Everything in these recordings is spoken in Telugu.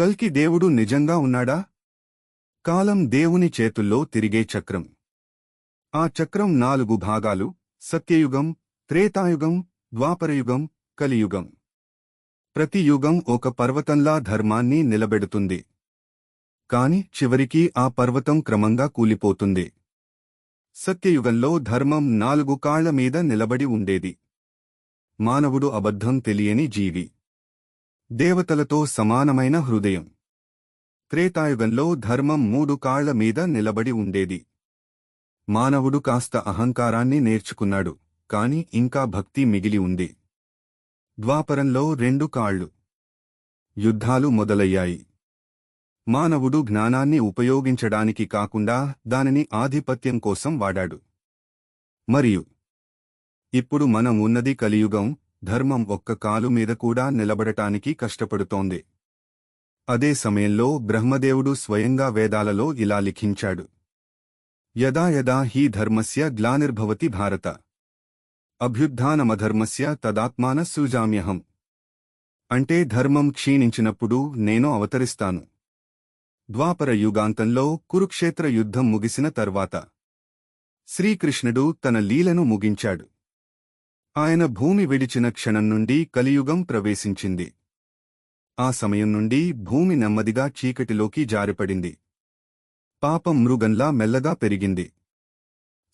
కల్కి దేవుడు నిజంగా ఉన్నాడా? కాలం దేవుని చేతుల్లో తిరిగే చక్రం. ఆ చక్రం నాలుగు భాగాలు సత్యయుగం త్రేతాయుగం ద్వాపరయుగం కలియుగం. ప్రతి యుగం ఒక పర్వతంలా ధర్మాన్ని నిలబెడుతుంది. కాని చివరికి ఆ పర్వతం క్రమంగా కూలిపోతుంది. సత్యయుగంలో ధర్మం నాలుగు కాళ్ళ మీద నిలబడి ఉండేది. మానవుడు అబద్ధం తెలియని జీవి. దేవతలతో సమానమైన హృదయం. త్రేతాయుగంలో ధర్మం మూడు కాళ్ళ మీద నిలబడి ఉండేది. మానవుడు కాస్త అహంకారాన్ని నేర్చుకున్నాడు కాని ఇంకా భక్తి మిగిలి ఉంది. ద్వాపరంలో రెండు కాళ్ళు యుద్ధాలు మొదలయ్యాయి. మానవుడు జ్ఞానాన్ని ఉపయోగించడానికి కాకుండా దానిని ఆధిపత్యం కోసం వాడాడు. మరియు ఇప్పుడు మనం ఉన్నది కలియుగం ధర్మం ఒక్క కాలు మీద కూడా నిలబడటానికి కష్టపడుతోంది. అదే సమయంలో బ్రహ్మదేవుడు స్వయంగా వేదాలలో ఇలా లిఖించాడు. యదా యదా హీ ధర్మస్య గ్లానిర్భవతి భారత. అభ్యుద్ధానమధర్మస్య తదాత్మాన సూజామ్యహం. అంటే ధర్మం క్షీణించినప్పుడు నేను అవతరిస్తాను. ద్వాపర యుగాంతంలో కురుక్షేత్ర యుద్ధం ముగిసిన తర్వాత. శ్రీకృష్ణుడు తన లీలను ముగించాడు. ఆయన భూమి విడిచిన క్షణం నుండి కలియుగం ప్రవేశించింది. ఆ సమయం నుండి భూమి నెమ్మదిగా చీకటిలోకి జారిపడింది. పాపం మృగంలా మెల్లగా పెరిగింది.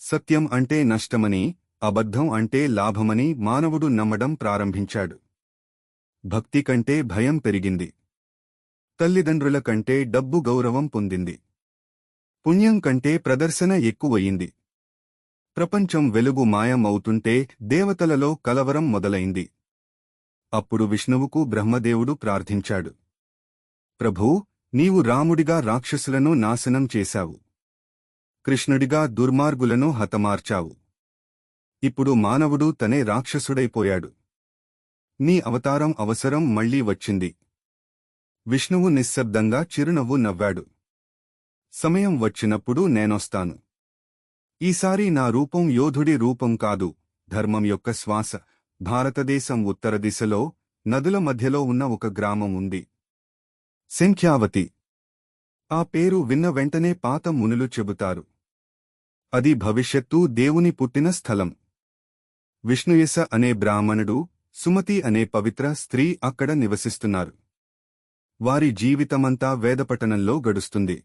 సత్యం అంటే నష్టమని అబద్ధం అంటే లాభమని మానవుడు నమ్మడం ప్రారంభించాడు. భక్తి కంటే భయం పెరిగింది. తల్లిదండ్రుల కంటే డబ్బు గౌరవం పొందింది. పుణ్యం కంటే ప్రదర్శన ఎక్కువయింది. ప్రపంచం వెలుగు మాయం అవుతుంటే దేవతలలో కలవరం మొదలైంది. అప్పుడు విష్ణువుకు బ్రహ్మదేవుడు ప్రార్థించాడు. ప్రభూ నీవు రాముడిగా రాక్షసులను నాశనం చేశావు. కృష్ణుడిగా దుర్మార్గులను హతమార్చావు. ఇప్పుడు మానవుడు తనే రాక్షసుడైపోయాడు. నీ అవతారం అవసరం మళ్ళీ వచ్చింది. విష్ణువు నిశ్శబ్దంగా చిరునవ్వు నవ్వాడు. సమయం వచ్చినప్పుడు నేనొస్తాను. ఈసారి నా రూపం యోధుడి రూపం కాదు. ధర్మం యొక్క శ్వాస. భారతదేశం ఉత్తర దిశలో నదుల మధ్యలో ఉన్న ఒక గ్రామం ఉంది. సంఖ్యావతి. ఆ పేరు విన్న వెంటనే పాత మునులు చెబుతారు. అది భవిష్యత్తు దేవుని పుట్టిన స్థలం. విష్ణుయస అనే బ్రాహ్మణుడు సుమతి అనే పవిత్ర స్త్రీ అక్కడ నివసిస్తున్నారు. వారి జీవితమంతా వేదపఠనంలో గడుస్తుంది.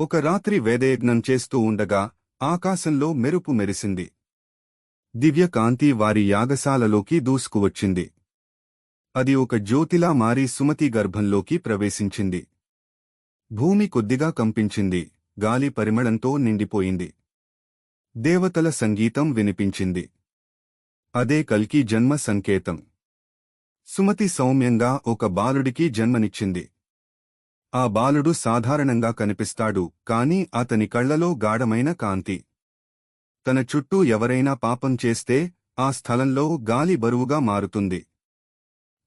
ఒక రాత్రి వేదయజ్ఞం చేస్తూ ఉండగా ఆకాశంలో మెరుపు మెరిసింది. దివ్యకాంతి వారి యాగశాలలోకి దూసుకువచ్చింది. అది ఒక జ్యోతిలా మారి సుమతి గర్భంలోకి ప్రవేశించింది. భూమి కొద్దిగా కంపించింది. గాలి పరిమళంతో నిండిపోయింది. దేవతల సంగీతం వినిపించింది. అదే కల్కి జన్మ సంకేతం. సుమతి సౌమ్యంగా ఒక బాలుడికి జన్మనిచ్చింది. ఆ బాలుడు సాధారణంగా కనిపిస్తాడు కాని అతని కళ్ళలో గాఢమైన కాంతి. తన చుట్టూ ఎవరైనా పాపం చేస్తే ఆ స్థలంలో గాలి బరువుగా మారుతుంది.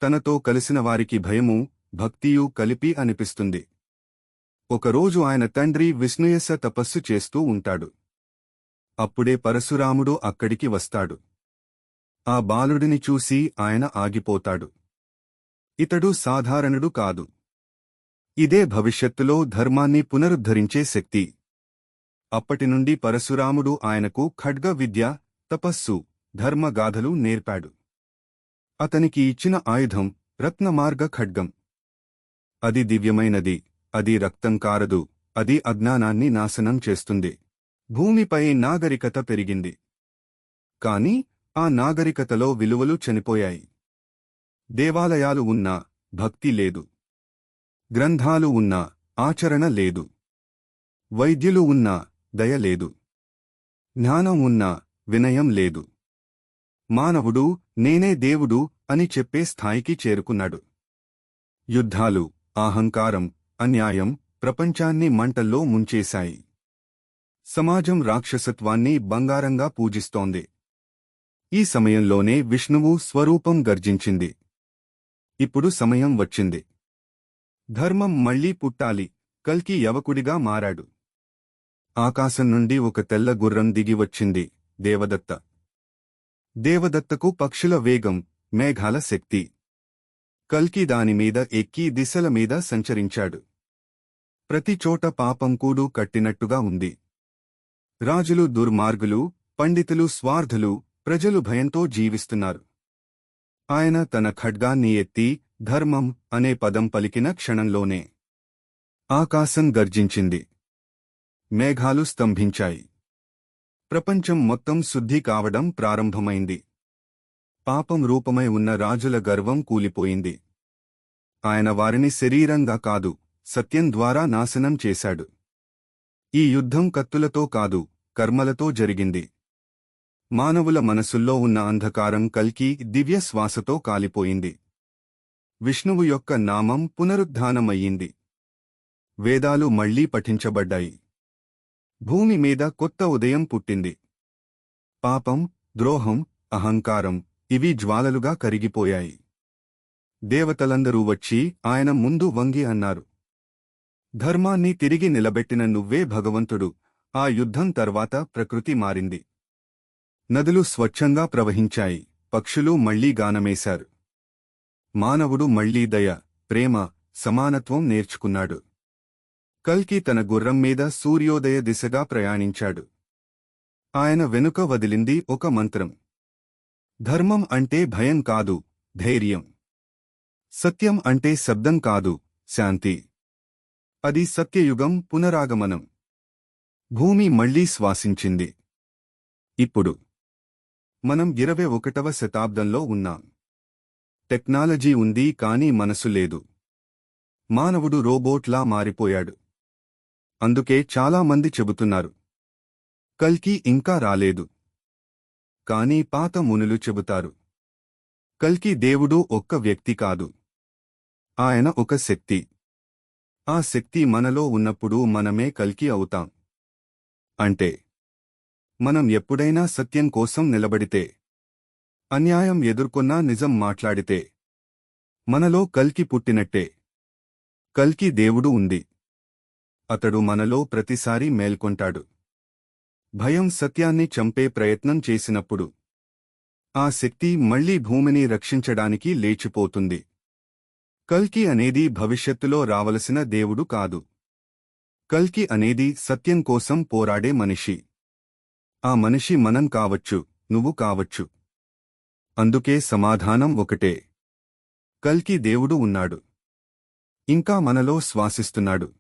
తనతో కలిసిన వారికి భయము భక్తియు కలిపి అనిపిస్తుంది. ఒకరోజు ఆయన తండ్రి విష్ణుయస తపస్సు చేస్తూ ఉంటాడు. అప్పుడే పరశురాముడు అక్కడికి వస్తాడు. ఆ బాలుడిని చూసి ఆయన ఆగిపోతాడు. ఇతడు సాధారణుడు కాదు. ఇదే భవిష్యత్తులో ధర్మాన్ని పునరుద్ధరించే శక్తి. అప్పటినుండి పరశురాముడు ఆయనకు ఖడ్గ విద్య తపస్సు ధర్మగాథలు నేర్పాడు. అతనికి ఇచ్చిన ఆయుధం రత్నమార్గ ఖడ్గం. అది దివ్యమైనది అది రక్తం కారదు అది అజ్ఞానాన్ని నాశనం చేస్తుంది. భూమిపై నాగరికత పెరిగింది. కాని ఆ నాగరికతలో విలువలు చనిపోయాయి. దేవాలయాలు ఉన్నా భక్తి లేదు. గ్రంథాలు ఉన్నా ఆచరణ లేదు. వైద్యులు ఉన్నా దయ లేదు. జ్ఞానం ఉన్నా వినయం లేదు. మానవుడు నేనే దేవుడు అని చెప్పే స్థాయికి చేరుకున్నాడు. యుద్ధాలు అహంకారం అన్యాయం ప్రపంచాన్ని మంటల్లో ముంచేశాయి. సమాజం రాక్షసత్వాన్ని బంగారంగా పూజిస్తోంది. ఈ సమయంలోనే విష్ణువు స్వరూపం గర్జించింది. ఇప్పుడు సమయం వచ్చింది. ధర్మం మళ్ళీ పుట్టాలి. కల్కి యవకుడిగా మారాడు. ఆకాశం నుండి ఒక తెల్ల గుర్రం దిగి వచ్చింది. దేవదత్త. దేవదత్తకు పక్షుల వేగం మేఘాల శక్తి. కల్కి దానిమీద ఎక్కి దిశల మీద సంచరించాడు. ప్రతి చోట పాపం కూడు కట్టినట్టుగా ఉంది. రాజులు దుర్మార్గులు పండితులు స్వార్థులు ప్రజలు భయంతో జీవిస్తున్నారు. ఆయన తన ఖడ్గాన్ని ఎత్తి ధర్మం అనే పదం పలికిన క్షణంలోనే ఆకాశం గర్జించింది. మేఘాలు స్తంభించాయి. ప్రపంచం మొత్తం శుద్ధి కావడం ప్రారంభమైంది. పాపం రూపమై ఉన్న రాజుల గర్వం కూలిపోయింది. ఆయన వారిని శరీరంగా కాదు సత్యం ద్వారా నాశనం చేశాడు. ఈ యుద్ధం కత్తులతో కాదు కర్మలతో జరిగింది. మానవుల మనసుల్లో ఉన్న అంధకారం కల్కి దివ్య శ్వాసతో కాలిపోయింది. విష్ణువు యొక్క నామం పునరుద్ధానమయ్యింది. వేదాలు మళ్ళీ పఠించబడ్డాయి. భూమి మీద కొత్త ఉదయం పుట్టింది. పాపం ద్రోహం అహంకారం ఇవి జ్వాలలుగా కరిగిపోయాయి. దేవతలందరూ వచ్చి ఆయన ముందు వంగి అన్నారు. ధర్మాన్ని తిరిగి నిలబెట్టిన నువ్వే భగవంతుడు. ఆ యుద్ధం తర్వాత ప్రకృతి మారింది. నదులు స్వచ్ఛంగా ప్రవహించాయి. పక్షులు మళ్ళీ గానమేశారు. మానవుడు మళ్ళీ దయ ప్రేమ సమానత్వం నేర్చుకున్నాడు. కల్కి తన గుర్రం మీద సూర్యోదయ దిశగా ప్రయాణించాడు. ఆయన వెనుక వదిలింది ఒక మంత్రం. ధర్మం అంటే భయం కాదు ధైర్యం. సత్యం అంటే శబ్దం కాదు శాంతి. అది సత్యయుగం పునరాగమనం. భూమి మళ్ళీ శ్వాసించింది. ఇప్పుడు మనం ఇరవై ఒకటవ శతాబ్దంలో ఉన్నాం. టెక్నాలజీ ఉంది కానీ మనసు లేదు. మానవుడు రోబోట్లా మారిపోయాడు. అందుకే చాలా మంది చెబుతున్నారు. కల్కి ఇంకా రాలేదు. కానీ పాత మునులు చెబుతారు. కల్కి దేవుడు ఒక్క వ్యక్తి కాదు. ఆయన ఒక శక్తి. ఆ శక్తి మనలో ఉన్నప్పుడు మనమే కల్కి అవుతాం. అంటే మనం ఎప్పుడైనా సత్యం కోసం నిలబడితే అన్యాయం ఎదుర్కొన్నా నిజం మాట్లాడితే. మనలో కల్కి పుట్టినట్టే. కల్కి దేవుడు ఉంది. అతడు మనలో ప్రతిసారి మేల్కొంటాడు. భయం సత్యాన్ని చంపే ప్రయత్నం చేసినప్పుడు. ఆ శక్తి మళ్ళీ భూమిని రక్షించడానికి లేచిపోతుంది. కల్కి అనేది భవిష్యత్తులో రావలసిన దేవుడు కాదు. కల్కి అనేది సత్యం కోసం పోరాడే మనిషి. ఆ మనిషి మనం కావచ్చు నువ్వు కావచ్చు. అందుకే సమాధానం ఒకటే. కల్కి దేవుడు ఉన్నాడు. ఇంకా మనలో శ్వాసిస్తున్నాడు.